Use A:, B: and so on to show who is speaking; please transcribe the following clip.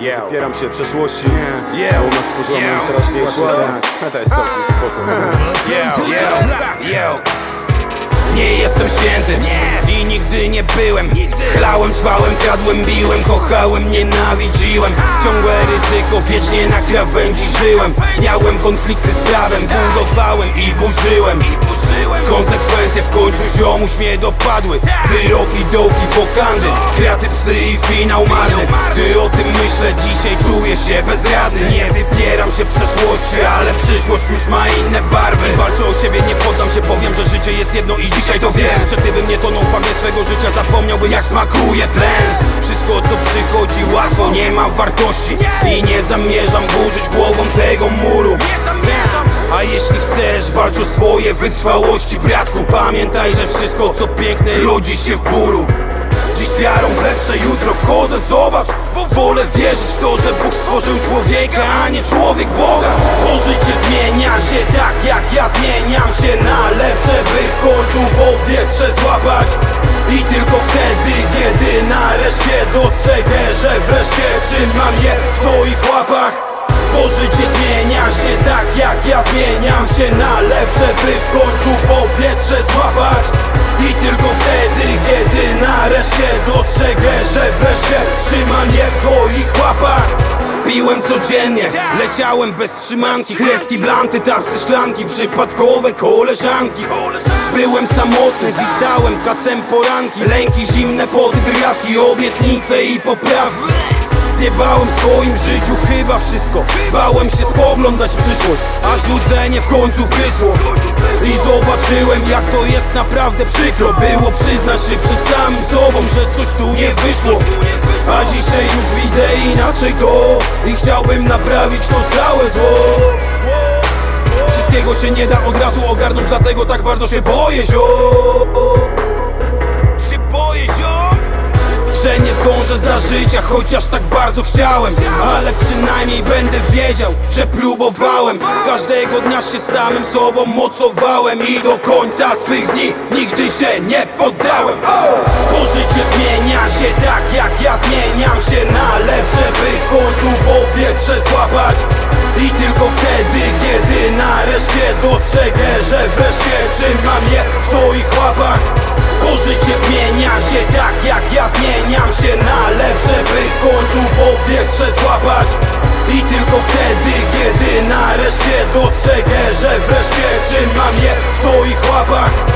A: Yeah.
B: Opieram się przeszłości?
A: Yeah.
B: U nas tworzono
A: Yeah.
B: teraźniejsze
A: Dokładnie.
B: A to jest całkiem spoko.
A: Yeah, yeah, yeah. Nie jestem święty. I nigdy nie byłem. Chlałem, ćpałem, kradłem, biłem, kochałem, nienawidziłem. Ciągłe ryzyko, wiecznie na krawędzi żyłem. Miałem konflikty z prawem, budowałem i burzyłem. Konsekwencje końcu ziomuś mnie dopadły. Wyroki, dołki, wokandy Kraty, psy i finał marny. Gdy o tym myślę dzisiaj czuję się bezradny. Nie wypieram się przeszłości, ale przyszłość już ma inne barwy. Walczę o siebie, nie poddam się, powiem, że życie jest jedno i dzisiaj to wiem. Że gdybym nie tonął w bagnie swego życia Zapomniałby jak smakuje tlen. Wszystko co przychodzi łatwo. Nie ma wartości I nie zamierzam burzyć głową tego muru a jeśli chcesz, walcz o swoje wytrwałości Bratku, pamiętaj, że wszystko co piękne rodzi się w bólu. Dziś z wiarą w lepsze jutro wchodzę, zobacz Bo wolę wierzyć w to, że Bóg stworzył człowieka, a nie człowiek Boga. Bo życie zmienia się tak jak ja zmieniam się na lepsze By w końcu powietrze złapać. I tylko wtedy, kiedy nareszcie dostrzegę, że wreszcie trzymam je w swoich łapach. Bo życie zmieniam się na lepsze By w końcu powietrze złapać. I tylko wtedy, kiedy nareszcie dostrzegę, że wreszcie trzymam je w swoich łapach. Piłem codziennie, leciałem bez trzymanki. Kreski, blanty, tapsy, szklanki Przypadkowe koleżanki. Byłem samotny, witałem kacem poranki. Lęki, zimne poty, drgawki Obietnice i poprawki Zjebałem w swoim życiu chyba wszystko. Bałem się spoglądać w przyszłość Aż złudzenie w końcu prysło I zobaczyłem jak to jest naprawdę przykro Było przyznać się przed samym sobą, że coś tu nie wyszło. A dzisiaj już widzę inaczej to I chciałbym naprawić to całe zło. Wszystkiego się nie da od razu ogarnąć Dlatego tak bardzo się boję, zio zdążę za życia, chociaż tak bardzo chciałem Ale przynajmniej będę wiedział, że próbowałem. Każdego dnia się samym sobą mocowałem I do końca swych dni nigdy się nie poddałem. Bo życie zmienia się tak jak ja zmieniam się na lepsze By w końcu powietrze złapać. I tylko wtedy, kiedy nareszcie dostrzegę, że wreszcie trzymam je w swoich dostrzegę, że wreszcie trzymam je w swoich łapach